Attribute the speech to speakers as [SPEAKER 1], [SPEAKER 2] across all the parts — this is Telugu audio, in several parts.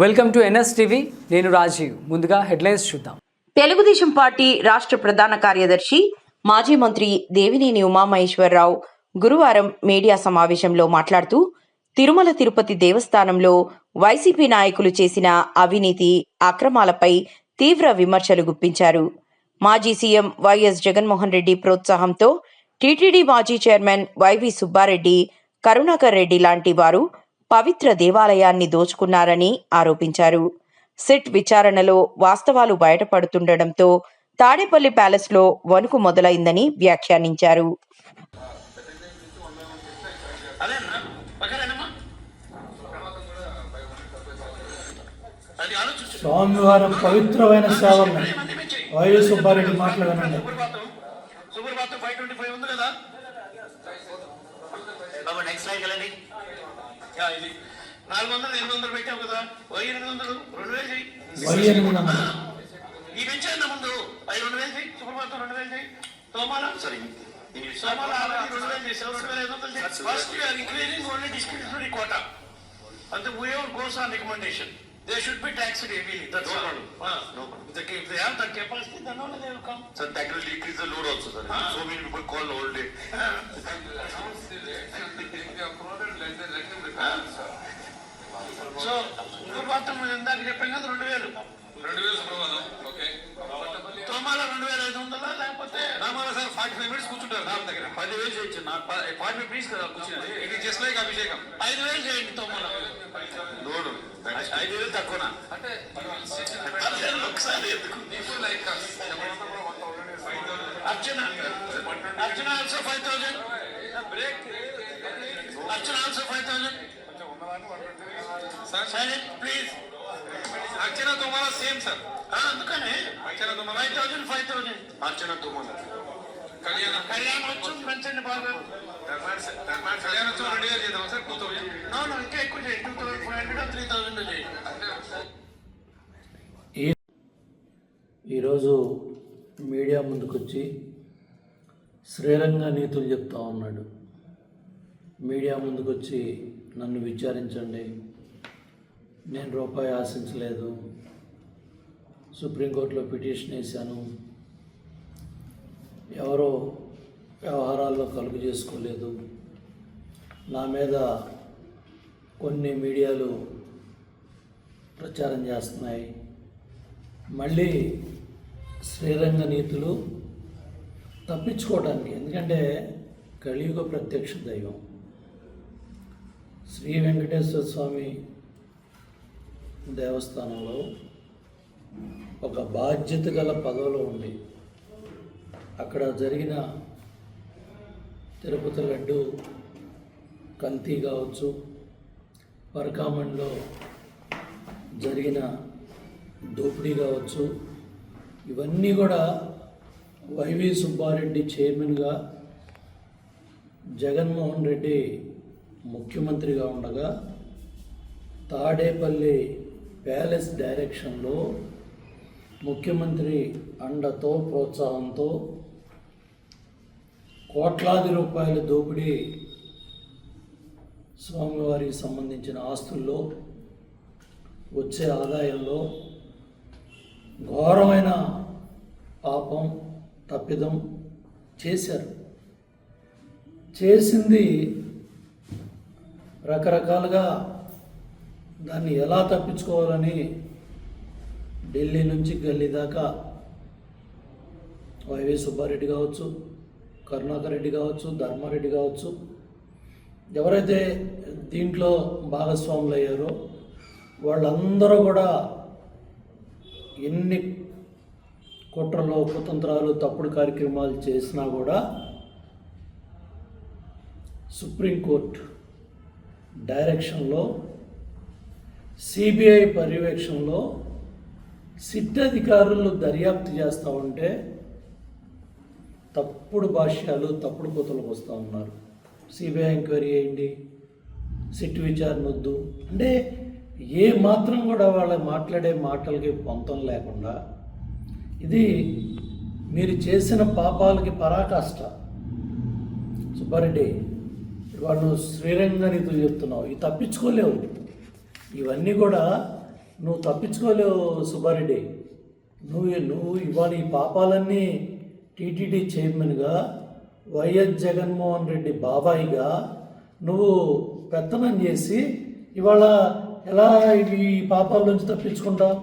[SPEAKER 1] Welcome to NS TV. నేను రాజీవ్. ముందుగా హెడ్లైన్స్ చూద్దాం.
[SPEAKER 2] తెలుగుదేశం పార్టీ రాష్ట్ర ప్రధాన కార్యదర్శి మాజీ మంత్రి దేవినేని ఉమామహేశ్వరరావు గురువారం మీడియా సమావేశంలో మాట్లాడుతూ తిరుమల తిరుపతి దేవస్థానంలో వైసీపీ నాయకులు చేసిన అవినీతి అక్రమాలపై తీవ్ర విమర్శలు గుప్పించారు. మాజీ సీఎం వైఎస్ జగన్మోహన్ రెడ్డి ప్రోత్సాహంతో టీటీడీ మాజీ చైర్మన్ వైవి సుబ్బారెడ్డి కరుణాకర్ రెడ్డి లాంటి వారు పవిత్ర దేవాలయాన్ని దోచుకున్నారని ఆరోపించారు. సిట్ విచారణలో వాస్తవాలు బయటపడుతుండటంతో తాడేపల్లి ప్యాలెస్లో వణుకు మొదలైందని వ్యాఖ్యానించారు.
[SPEAKER 3] స్వామివారం పవిత్రమైన సుబ్బారెడ్డి మాటలు వినండి
[SPEAKER 4] సుప్రభాతం సుప్రభాతం ఫైవ్ ట్వంటీ ఫైవ్ ఉంది కదా? బాబా నెక్స్ట్ ఇది నాలుగు వందలు ఎనిమిది వందలు పెట్టావు కదా. వై ఎనిమిది వందలు రెండు వేలు
[SPEAKER 3] వై వందలు
[SPEAKER 4] ఈ పెంచాను ముందు. అవి రెండు వేలు చెయ్యి. సుప్రభాతం రెండు వేలు చెయ్యి తోమాల సరే సోమాల ఆల్రెడీ రెండు వేలు చేసావు రెండు వేల ఐదు వందలు చెయ్యి. First increasing only discriminatory quota అంతే we have goes on recommendation. They should be taxed heavily, that's all. Ah, no problem. If they, if they have that capacity, then only they will come.
[SPEAKER 5] Sir, that will decrease the load also, sir. So many people call all day.
[SPEAKER 4] So ఇంకో మాత్రం ఇందాక చెప్పాను కదా రెండు వేలు
[SPEAKER 5] రెండు వేలు సుప్రభాతం ఓకే
[SPEAKER 4] తోమాల రెండు వేల ఐదు వందల లేకపోతే
[SPEAKER 5] రామాల సార్ ఫార్టీ ఫైవ్ మినిట్స్ కూర్చుంటారు రామ్ దగ్గర పది వేలు చేయొచ్చు ఫార్టీ ఫైవ్ మినిట్స్ కదా కూర్చున్నది ఇది జస్ట్ లైక్ అభిషేకం
[SPEAKER 4] ఐదు వేలు చేయండి తోమాల
[SPEAKER 5] లోడ్ ఐదు తక్కువనా
[SPEAKER 4] అంటే ఒకసారి అర్చన అర్చన also five thousand
[SPEAKER 5] break
[SPEAKER 4] Archana also five thousand silent please
[SPEAKER 5] అర్చన తుమాల సేమ్ సార్
[SPEAKER 4] అందుకనే
[SPEAKER 5] అర్చన తుమాల
[SPEAKER 4] ఫైవ్ థౌసండ్ ఫైవ్ థౌసండ్
[SPEAKER 5] అర్చన తుమాల కళ్యాణ.
[SPEAKER 4] కళ్యాణం వచ్చి పెంచండి బాగా
[SPEAKER 5] కళ్యాణోత్సవం రెండు వేలు చేద్దాం సార్? టూ థౌసండ్
[SPEAKER 4] అవును ఇంకా ఎక్కువ చేయండి. Two thousand five hundred three thousand చేయండి.
[SPEAKER 3] ఈ ఈరోజు మీడియా ముందుకొచ్చి శ్రీరంగ నీతులు చెప్తా ఉన్నాడు. మీడియా ముందుకొచ్చి నన్ను విచారించండి. నేను రూపాయి ఆశించలేదు. సుప్రీంకోర్టులో పిటిషన్ వేశాను. ఎవరో వ్యవహారాల్లో కలుగు చేసుకోలేదు. నా మీద కొన్ని మీడియాలు ప్రచారం చేస్తున్నాయి. మళ్ళీ శ్రీరంగ నీతులు తప్పించుకోవడానికి ఎందుకంటే కలియుగ ప్రత్యక్ష దైవం. శ్రీ వెంకటేశ్వర స్వామి దేవస్థానంలో ఒక బాధ్యత గల పదవిలో ఉండి అక్కడ జరిగిన తిరుపతి లడ్డు కంతి కావచ్చు పరకామంలో జరిగిన దోపిడీ కావచ్చు ఇవన్నీ కూడా వైవి సుబ్బారెడ్డి చైర్మన్గా జగన్మోహన్ రెడ్డి ముఖ్యమంత్రిగా ఉండగా తాడేపల్లి ప్యాలెస్ డైరెక్షన్లో ముఖ్యమంత్రి అండతో ప్రోత్సాహంతో కోట్లాది రూపాయల దోపిడీ స్వామివారికి సంబంధించిన ఆస్తుల్లో వచ్చే ఆదాయంలో ఘోరమైన పాపం తప్పిదం చేశారు. చేసింది రకరకాలుగా దాన్ని ఎలా తప్పించుకోవాలని ఢిల్లీ నుంచి గల్లీ దాకా వైవి సుబ్బారెడ్డి కావచ్చు కరుణాకర్ రెడ్డి కావచ్చు ధర్మారెడ్డి కావచ్చు ఎవరైతే దీంట్లో భాగస్వాములు అయ్యారో వాళ్ళందరూ కూడా ఎన్ని కుట్రలు కుతంత్రాలు తప్పుడు కార్యక్రమాలు చేసినా కూడా సుప్రీంకోర్టు డైరెక్షన్లో సిబిఐ పర్యవేక్షణలో సిట్ అధికారులు దర్యాప్తు చేస్తూ ఉంటే తప్పుడు భాష్యాలు తప్పుడు కూతలకు వస్తూ ఉన్నారు. సిబిఐ ఎంక్వైరీ చేయండి సిట్ విచారణ వద్దు. అంటే ఏ మాత్రం కూడా వాళ్ళ మాట్లాడే మాటలకి పొంతం లేకుండా ఇది మీరు చేసిన పాపాలకి పరాకాష్ట. సుబ్బారెడ్డి వాళ్ళు శ్రీరంగ నీతులు చెప్తున్నావు ఇవి తప్పించుకోలేవు. ఇవన్నీ కూడా నువ్వు తప్పించుకోలేవు సుబ్బారెడ్డి. నువ్వు నువ్వు ఇవాళ ఈ పాపాలన్నీ టీటీడీ చైర్మన్గా వైఎస్ జగన్మోహన్ రెడ్డి బాబాయిగా నువ్వు పెత్తనం చేసి ఇవాళ ఎలా ఈ పాపాల నుంచి తప్పించుకుంటావు?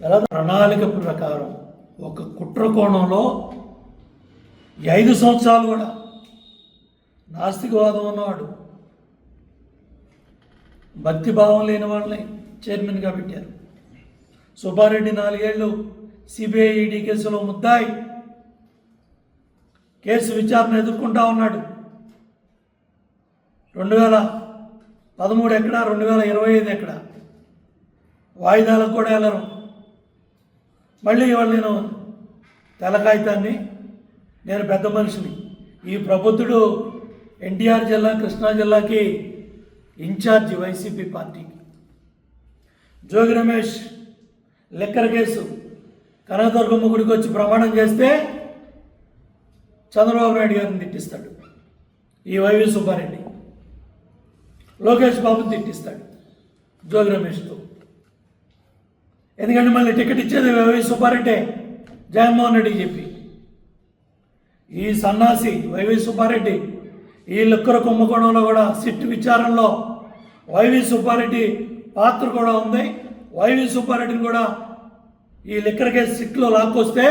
[SPEAKER 3] ఎలా ప్రణాళిక ప్రకారం ఒక కుట్ర కోణంలో ఐదు సంవత్సరాలు కూడా నాస్తికవాదం ఉన్నవాడు భక్తి భావం లేని వాళ్ళని చైర్మన్గా పెట్టారు. సుబ్బారెడ్డి నాలుగేళ్ళు సిబిఐ ఈడీ కేసులో ముద్దాయి. కేసు విచారణ ఎదుర్కొంటా ఉన్నాడు. రెండు వేల పదమూడు ఎక్కడ రెండు వేల ఇరవై ఐదు ఎక్కడ? వాయిదాలకు కూడా వెళ్ళరు మళ్ళీ ఇవాళ నేను తెలకాయితాన్ని నేను పెద్ద మనిషిని. ఈ ప్రబుద్ధుడు ఎన్టీఆర్ జిల్లా కృష్ణా జిల్లాకి ఇన్ఛార్జి వైసీపీ పార్టీకి. జోగి రమేష్ లెక్కర్ కేసు. కనకదుర్గమ్మ గుడికి వచ్చి ప్రమాణం చేస్తే చంద్రబాబు నాయుడు గారిని తిట్టిస్తాడు. ఈ వైవి సుబ్బారెడ్డి. లోకేష్ బాబుని తిట్టిస్తాడు. జోగి రమేష్తో. ఎందుకంటే మళ్ళీ టికెట్ ఇచ్చేది వైవి సుబ్బారెడ్డే. జగన్మోహన్ రెడ్డికి చెప్పి. ఈ సన్నాసి వైవి సుబ్బారెడ్డి ఈ లుక్కర కుంభకోణంలో కూడా సిట్ విచారణలో వైవి సుబ్బారెడ్డి పాత్ర కూడా ఉంది. వైవి సుబ్బారెడ్డిని కూడా ఈ లిక్కర్ కేసు లాక్కొస్తే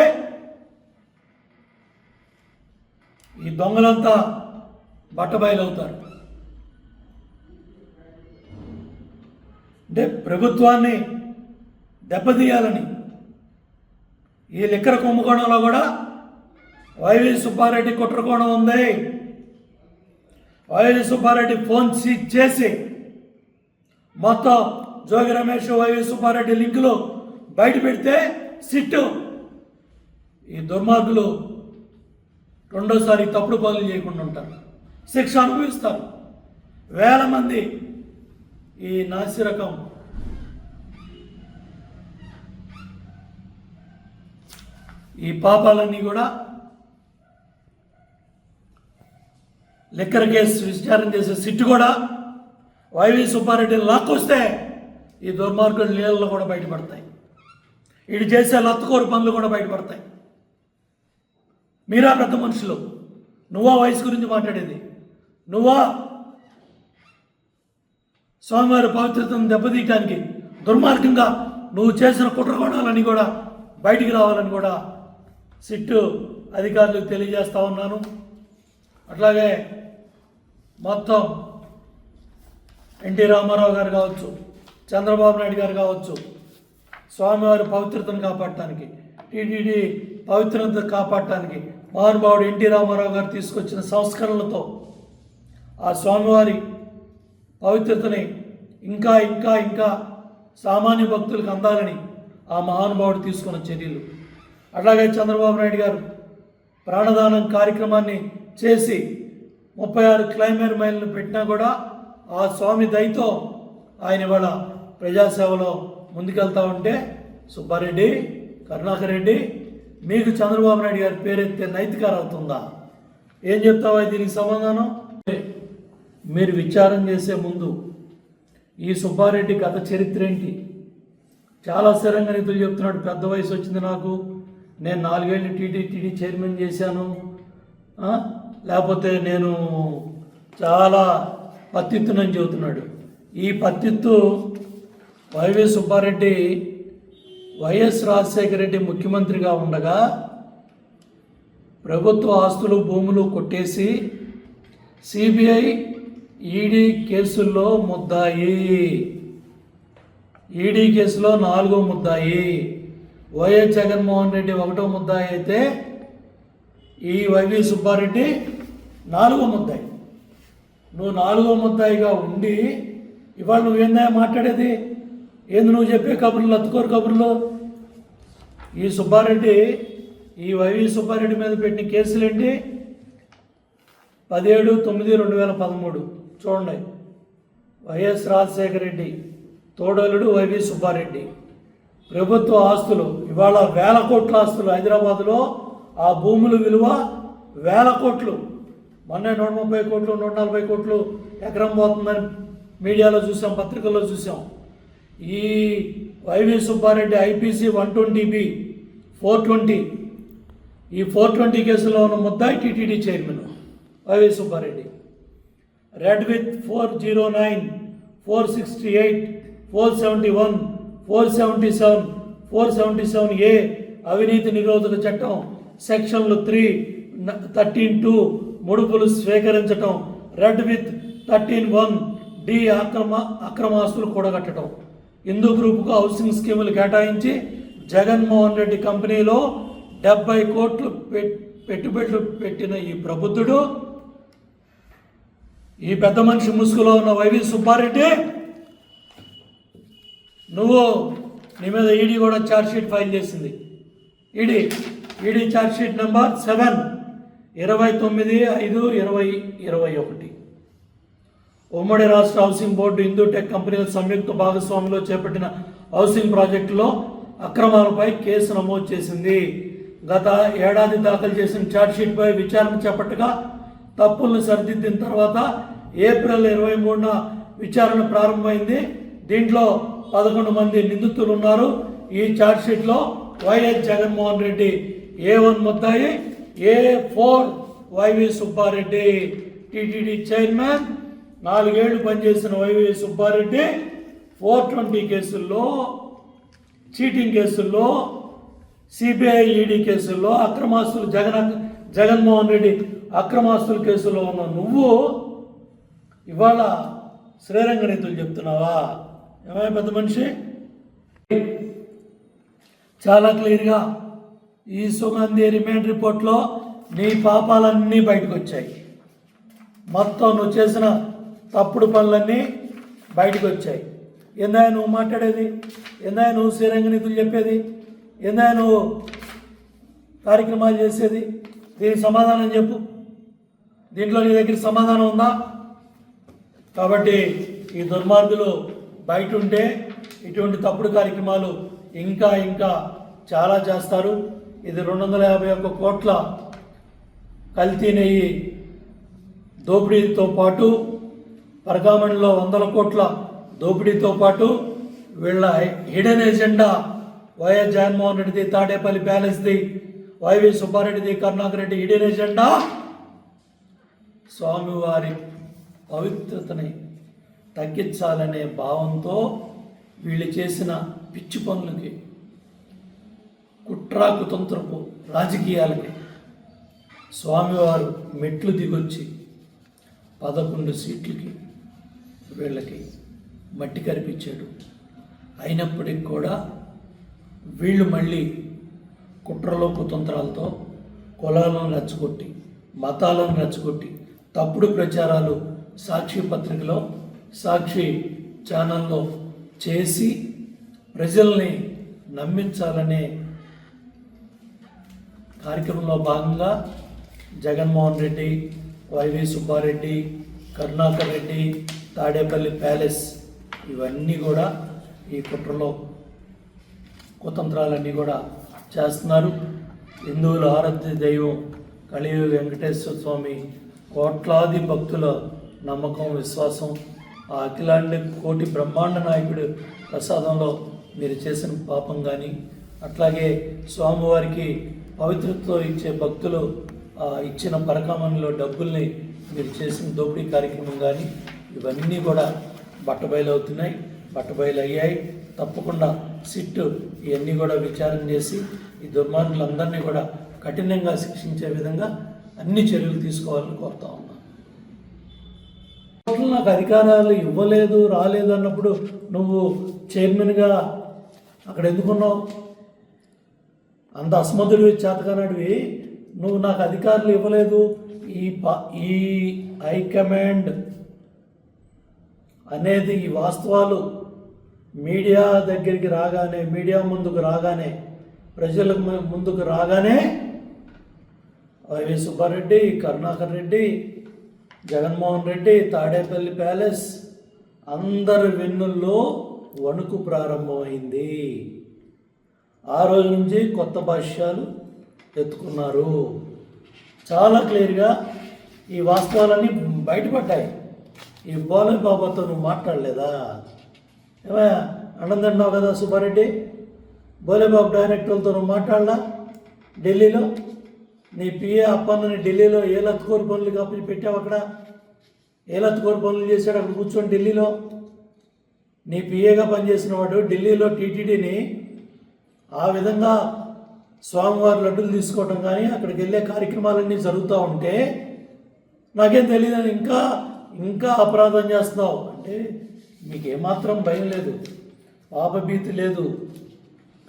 [SPEAKER 3] ఈ దొంగలంతా బట్టబయలవుతారు. అంటే ప్రభుత్వాన్ని దెబ్బతీయాలని ఈ లిక్కర కుంభకోణంలో కూడా వైవి సుబ్బారెడ్డి కుట్రకోణం ఉంది. వైవి సుబ్బారెడ్డి ఫోన్ సీజ్ చేసి మొత్తం జోగి రమేష్ వైవి సుబ్బారెడ్డి లింకులు బయట పెడితే సిట్టు. ఈ దుర్మార్గులు రెండోసారి తప్పుడు పనులు చేయకుండా ఉంటారు. శిక్ష అనుభవిస్తారు. వేల మంది ఈ నాసిరకం ఈ పాపాలన్నీ కూడా లిక్కర్ కేసు విచారణ చేసే సిట్టు కూడా వైవి సుబ్బారెడ్డిని లాక్కొస్తే ఈ దుర్మార్గుల నీళ్ళలో కూడా బయటపడతాయి. వీడు చేసే లత్తుకోరు పనులు కూడా బయటపడతాయి. మీరా పెద్ద మనుషులు. నువ్వా వయసు గురించి మాట్లాడేది. నువ్వా స్వామివారి పవిత్రతను దెబ్బతీయటానికి దుర్మార్గంగా నువ్వు చేసిన కుట్రకోణాలని కూడా బయటికి రావాలని కూడా సిట్టు అధికారులకు తెలియజేస్తా ఉన్నాను. అట్లాగే మొత్తం ఎన్టీ రామారావు గారు కావచ్చు చంద్రబాబు నాయుడు గారు కావచ్చు స్వామివారి పవిత్రతను కాపాడటానికి టీటీడీ పవిత్రత కాపాడటానికి మహానుభావుడు ఎన్టీ రామారావు గారు తీసుకొచ్చిన సంస్కరణలతో ఆ స్వామివారి పవిత్రతని ఇంకా ఇంకా ఇంకా సామాన్య భక్తులకు అందాలని ఆ మహానుభావుడు తీసుకున్న చర్యలు. అలాగే చంద్రబాబు నాయుడు గారు ప్రాణదానం కార్యక్రమాన్ని చేసి ముప్పై ఆరు క్లైమేర్ మైళ్ళను పెట్టినా కూడా ఆ స్వామి దయతో ఆయన ఇవాళ ప్రజాసేవలో ముందుకెళ్తా ఉంటే సుబ్బారెడ్డి కరుణాకర్ రెడ్డి మీకు చంద్రబాబు నాయుడు గారి పేరెత్తే నైతికార అవుతుందా? ఏం చెప్తావా దీనికి సమాధానం? మీరు విచారం చేసే ముందు ఈ సుబ్బారెడ్డి గత చరిత్ర ఏంటి? చాలా స్థిరంగా నిధులు చెప్తున్నాడు. పెద్ద వయసు వచ్చింది నాకు. నేను నాలుగేళ్ళు టీటీటీడీ చైర్మన్ చేశాను. లేకపోతే నేను చాలా పత్తిత్తునని చెబుతున్నాడు. ఈ పత్తిత్తు వైవి సుబ్బారెడ్డి వైఎస్ రాజశేఖర రెడ్డి ముఖ్యమంత్రిగా ఉండగా ప్రభుత్వ ఆస్తులు భూములు కొట్టేసి సిబిఐ ఈడీ కేసుల్లో ముద్దాయి. ఈడీ కేసులో నాలుగో ముద్దాయి. వైఎస్ జగన్మోహన్ రెడ్డి ఒకటో ముద్దాయి అయితే ఈ వైవి సుబ్బారెడ్డి నాలుగో ముద్దాయి. నువ్వు నాలుగో ముద్దాయిగా ఉండి ఇవాళ నువ్వేందా మాట్లాడేది? ఏంది నువ్వు చెప్పే కబుర్లు అత్తుకోరు కబుర్లు? ఈ సుబ్బారెడ్డి ఈ వైవి సుబ్బారెడ్డి మీద పెట్టిన కేసులేంటి పదిహేడు తొమ్మిది రెండు వేల పదమూడు. చూడండి. వైఎస్ రాజశేఖర రెడ్డి తోడలుడు వైవి సుబ్బారెడ్డి. ప్రభుత్వ ఆస్తులు ఇవాళ వేల కోట్ల ఆస్తులు హైదరాబాద్లో. ఆ భూముల విలువ వేల కోట్లు. మొన్న నూట ముప్పై కోట్లు నూట నలభై కోట్లు ఎకరం పోతుందని మీడియాలో చూసాం పత్రికల్లో చూసాం. ఈ YV Subba Reddy IPC one twenty B four twenty ఈ ఫోర్ ట్వంటీ కేసులో ఉన్న ముద్దాయి TTD chairman YV Subba Reddy read with four zero nine four sixty eight four seventy one four seventy seven four seventy seven A అవినీతి నిరోధక చట్టం సెక్షన్లు త్రీ థర్టీన్ టూ ముడుపులు స్వీకరించటం read with thirteen one D అక్రమ అక్రమాస్తులు కూడగట్టడం హిందూ గ్రూప్కు హౌసింగ్ స్కీములు కేటాయించి జగన్మోహన్ రెడ్డి కంపెనీలో డెబ్బై కోట్లు పెట్టుబడులు పెట్టిన ఈ ప్రబుద్ధుడు ఈ పెద్ద మనిషి ముసుగులో ఉన్న వైవి సుబ్బారెడ్డి నువ్వు నీ మీద ఈడీ కూడా ఛార్జ్షీట్ ఫైల్ చేసింది. ED ED chargesheet number seven ఇరవై తొమ్మిది ఐదు ఇరవై ఇరవై ఒకటి. ఉమ్మడి రాష్ట్ర హౌసింగ్ బోర్డు హిందూటెక్ కంపెనీల సంయుక్త భాగస్వామ్యంలో చేపట్టిన హౌసింగ్ ప్రాజెక్టులో అక్రమాలపై కేసు నమోదు చేసింది. గత ఏడాది దాఖలు చేసిన ఛార్జ్షీట్పై విచారణ చేపట్టగా తప్పులను సరిదిద్దిన తర్వాత ఏప్రిల్ ఇరవై మూడున విచారణ ప్రారంభమైంది. దీంట్లో పదకొండు మంది నిందితులు ఉన్నారు ఈ ఛార్జ్షీట్లో YS Jaganmohan Reddy A one ముద్దాయి A four YV Subba Reddy. TTD chairman నాలుగేళ్ళు పనిచేసిన వైవి సుబ్బారెడ్డి ఫోర్ ట్వంటీ కేసుల్లో చీటింగ్ కేసుల్లో సిబిఐ ఈడీ కేసుల్లో అక్రమాస్తులు జగన్ జగన్మోహన్ రెడ్డి అక్రమాస్తుల కేసులో ఉన్న నువ్వు ఇవాళ శ్రీరంగ నీతులు చెప్తున్నావా? ఏమై పెద్ద మనిషి? చాలా క్లియర్గా ఈ సుగంధి రిమాండ్ రిపోర్ట్లో నీ పాపాలన్నీ బయటకు వచ్చాయి మొత్తం నువ్వు చేసిన తప్పుడు పనులన్నీ బయటకు వచ్చాయి. ఎందా నువ్వు మాట్లాడేది ఎందా నువ్వు శ్రీరంగ నిధులు చెప్పేది ఎందా నువ్వు కార్యక్రమాలు చేసేది దీనికి సమాధానం చెప్పు. దీంట్లో నీ దగ్గర సమాధానం ఉందా? కాబట్టి ఈ దుర్మార్గులు బయట ఉంటే ఇటువంటి తప్పుడు కార్యక్రమాలు ఇంకా ఇంకా చాలా చేస్తారు. ఇది రెండు వందల యాభై ఒక్క కోట్ల కల్తీ నెయ్యి దోపిడీతో పాటు పరకామణిలో వందల కోట్ల దోపిడీతో పాటు వీళ్ళ హిడెన్ ఎజెండా వైఎస్ జగన్మోహన్ రెడ్డిది తాడేపల్లి ప్యాలెస్ది వైవి సుబ్బారెడ్డిది కరుణాకర్ రెడ్డి హిడెన్ ఎజెండా. స్వామివారి పవిత్రతని తగ్గించాలనే భావంతో వీళ్ళు చేసిన పిచ్చి పనులకి కుట్రా కుతంత్రపు రాజకీయాలకి స్వామివారు మెట్లు దిగొచ్చి పదకొండు సీట్లకి వీళ్ళకి మట్టి కనిపించాడు అయినప్పటికి కూడా వీళ్ళు మళ్ళీ కుట్రలో కుతంత్రాలతో కులాలను రెచ్చగొట్టి మతాలను రెచ్చగొట్టి తప్పుడు ప్రచారాలు సాక్షి పత్రికలో సాక్షి ఛానల్లో చేసి ప్రజల్ని నమ్మించాలనే కార్యక్రమంలో భాగంగా Jaganmohan Reddy Y V Subbareddy Karunakar Reddy Tadepalli palace ఇవన్నీ కూడా ఈ కుట్రలో కుతంత్రాలన్నీ కూడా చేస్తున్నారు. హిందువుల ఆరాధ్య దైవం కలియు వెంకటేశ్వర స్వామి కోట్లాది భక్తుల నమ్మకం విశ్వాసం ఆ అఖిలాండ కోటి బ్రహ్మాండ నాయకుడు ప్రసాదంలో మీరు చేసిన పాపం కానీ అట్లాగే స్వామివారికి పవిత్రత్వం ఇచ్చే భక్తులు ఇచ్చిన పరకామణిలో డబ్బుల్ని మీరు చేసిన దోపిడీ కార్యక్రమం కానీ ఇవన్నీ కూడా బట్టబయలవుతున్నాయి. బట్టబయలు అయ్యాయి తప్పకుండా సిట్టు ఇవన్నీ కూడా విచారణ చేసి ఈ దుర్మార్గులందరినీ కూడా కఠినంగా శిక్షించే విధంగా అన్ని చర్యలు తీసుకోవాలని కోరుతా ఉన్నాను కోర్టులు నాకు అధికారాలు ఇవ్వలేదు రాలేదు అన్నప్పుడు నువ్వు చైర్మన్గా అక్కడ ఎందుకున్నావు అంత అస్మధుడివి చేతకానడివి. నువ్వు నాకు అధికారులు ఇవ్వలేదు. ఈ ప ఈ హైకమాండ్ అనేది ఈ వాస్తవాలు. మీడియా దగ్గరికి రాగానే మీడియా ముందుకు రాగానే ప్రజలకు ముందుకు రాగానే Y V Subbareddy Karunakar Reddy Jaganmohan Reddy Tadepalli palace అందరి వెన్నుల్లో వణుకు ప్రారంభమైంది. ఆ రోజు నుంచి కొత్త భాష్యాలు ఎత్తుకున్నారు. చాలా క్లియర్గా ఈ వాస్తవాలన్నీ బయటపడ్డాయి. ఈ బోలే బాబాతో నువ్వు మాట్లాడలేదా? ఏమయ్యా అన్నందన్నావు కదా సుబ్బారెడ్డి? బోలేబాబు డైరెక్టర్లతో నువ్వు మాట్లాడలా? ఢిల్లీలో? నీ పిఏ అప్పన్నని ఢిల్లీలో ఏ లత్కోరు పనులు కాపీ పెట్టావు అక్కడ? ఏ లత్కోరు పనులు చేశాడు అక్కడ కూర్చొని ఢిల్లీలో? నీ పిఏగా పనిచేసిన వాడు ఢిల్లీలో టీటీడీని ఆ విధంగా స్వామివారి లడ్డులు తీసుకోవటం కానీ అక్కడికి వెళ్ళే కార్యక్రమాలన్నీ జరుగుతూ ఉంటే నాకేం తెలియదు ఇంకా ఇంకా అపరాధం చేస్తున్నావు. అంటే మీకు ఏమాత్రం భయం లేదు. పాపభీతి లేదు.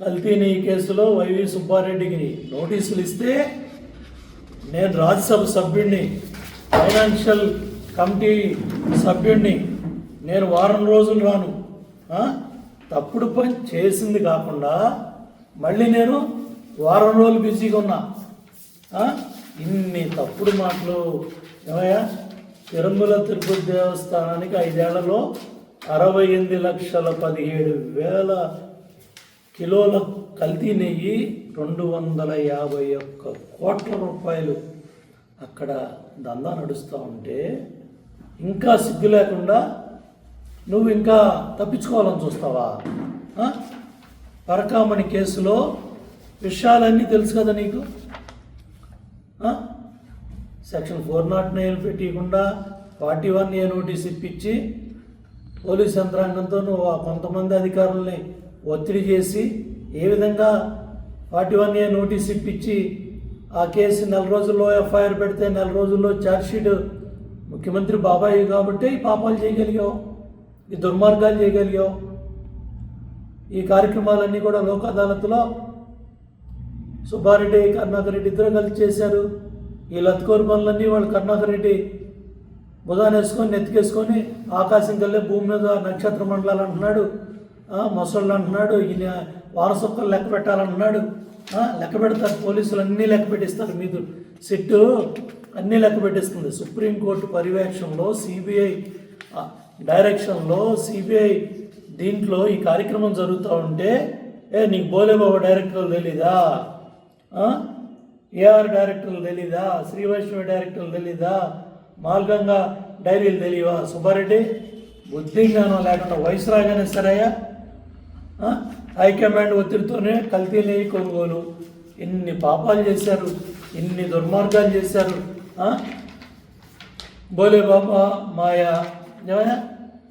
[SPEAKER 3] కల్తీని ఈ కేసులో వైవి సుబ్బారెడ్డికి నోటీసులు ఇస్తే నేను రాజ్యసభ సభ్యుడిని ఫైనాన్షియల్ కమిటీ సభ్యుడిని నేను వారం రోజులు రాను. తప్పుడు పని చేసింది కాకుండా మళ్ళీ నేను వారం రోజులు బిజీగా ఉన్నా. ఇన్ని తప్పుడు మాటలు ఏమయ్యా? తిరుమల తిరుపతి దేవస్థానానికి ఐదేళ్ళలో అరవై ఎనిమిది లక్షల పదిహేడు వేల కిలోల కల్తీ నెయ్యి రెండు వందల యాభై ఒక్క కోట్ల రూపాయలు. అక్కడ దందా నడుస్తూ ఉంటే ఇంకా సిగ్గు లేకుండా నువ్వు ఇంకా తప్పించుకోవాలని చూస్తావా? పరకామణి కేసులో విషయాలన్నీ తెలుసు కదా నీకు? సెక్షన్ ఫోర్ నాట్ నైన్ పెట్టకుండా ఫార్టీ వన్ ఏ నోటీస్ ఇప్పించి పోలీస్ యంత్రాంగంతో ఆ కొంతమంది అధికారుల్ని ఒత్తిడి చేసి ఏ విధంగా ఫార్టీ వన్ ఏ నోటీస్ ఇప్పించి ఆ కేసు నెల రోజుల్లో ఎఫ్ఐఆర్ పెడితే నెల రోజుల్లో ఛార్జ్షీట్ ముఖ్యమంత్రి బాబాయి కాబట్టి ఈ పాపాలు చేయగలిగావు ఈ దుర్మార్గాలు చేయగలిగావు. ఈ కార్యక్రమాలన్నీ కూడా లోక్ అదాలత్లో సుబ్బారెడ్డి కరుణాకర్ రెడ్డి ఇద్దరు కలిసి చేశారు. ఈ లత్కోరు పనులన్నీ వాళ్ళు కరుణాకర్ రెడ్డి వేసుకొని నెత్తికేసుకొని ఆకాశం కల్లే భూమి మీద నక్షత్ర మండలాలు అంటున్నాడు మొసళ్ళు అంటున్నాడు ఈయన వారసత్వం లెక్క పెట్టాలంటున్నాడు లెక్క పెడతారు పోలీసులు అన్నీ లెక్క పెట్టిస్తారు మీరు సిట్టు అన్నీ లెక్క పెట్టిస్తుంది. సుప్రీంకోర్టు పర్యవేక్షణలో సిబిఐ డైరెక్షన్లో సిబిఐ దీంట్లో ఈ కార్యక్రమం జరుగుతూ ఉంటే ఏ నీకు బోలేబాబా డైరెక్టర్ తెలీదా? ఏఆర్ డైరెక్టర్లు తెలీదా? శ్రీవైష్ణవి డైరెక్టర్లు తెలీదా? మార్గంగా డైరీలు తెలియవా సుబ్బారెడ్డి బుద్ధి జ్ఞానం లేకుండా వయసు రాగానే సరయ్యా హైకమాండ్ ఒత్తిడితోనే కల్తీ నెయ్యి కొనుగోలు. ఇన్ని పాపాలు చేశారు ఇన్ని దుర్మార్గాలు చేశారు బోలే బాబా మాయా. ఏమయ్యా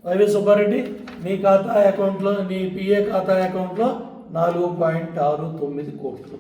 [SPEAKER 3] వైవి సుబ్బారెడ్డి నీ ఖాతా అకౌంట్లో నీ పిఏ ఖాతా అకౌంట్లో నాలుగు పాయింట్ ఆరు తొమ్మిది కోట్లు.